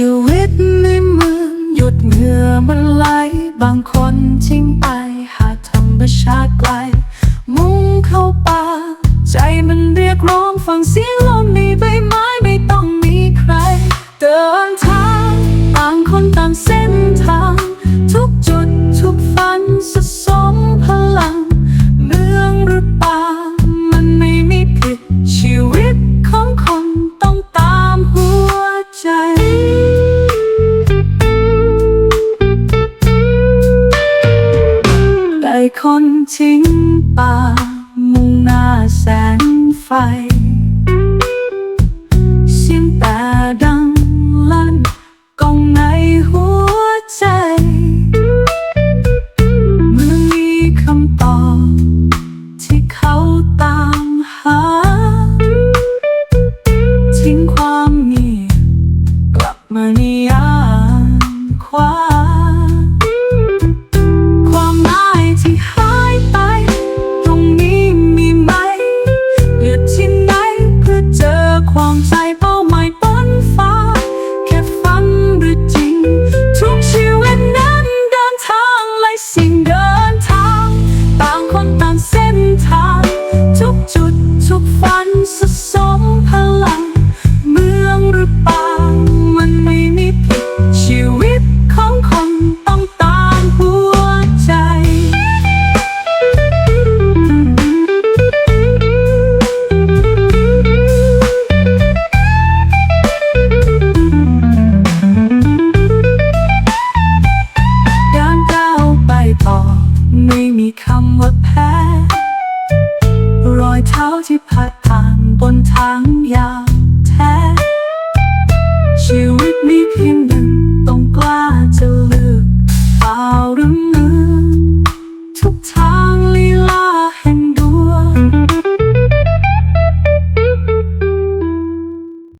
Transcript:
ชีวิตในเมืองหยุดเหงื่อมันไหล บางคนทิ้งไปหาธรรมชาติไกล มุ่งเข้าป่า ใจมันเรียกร้องฟังเสียงลม คนทิ้งป่า มุ่งหน้าแสงไฟ ไม่มีคำว่าแพ้รอยเท้าที่ผ่าผ่านบนทางยาวแท้ ชีวิตมีเพียงหนึ่งต้องกล้าจะเลือกเอา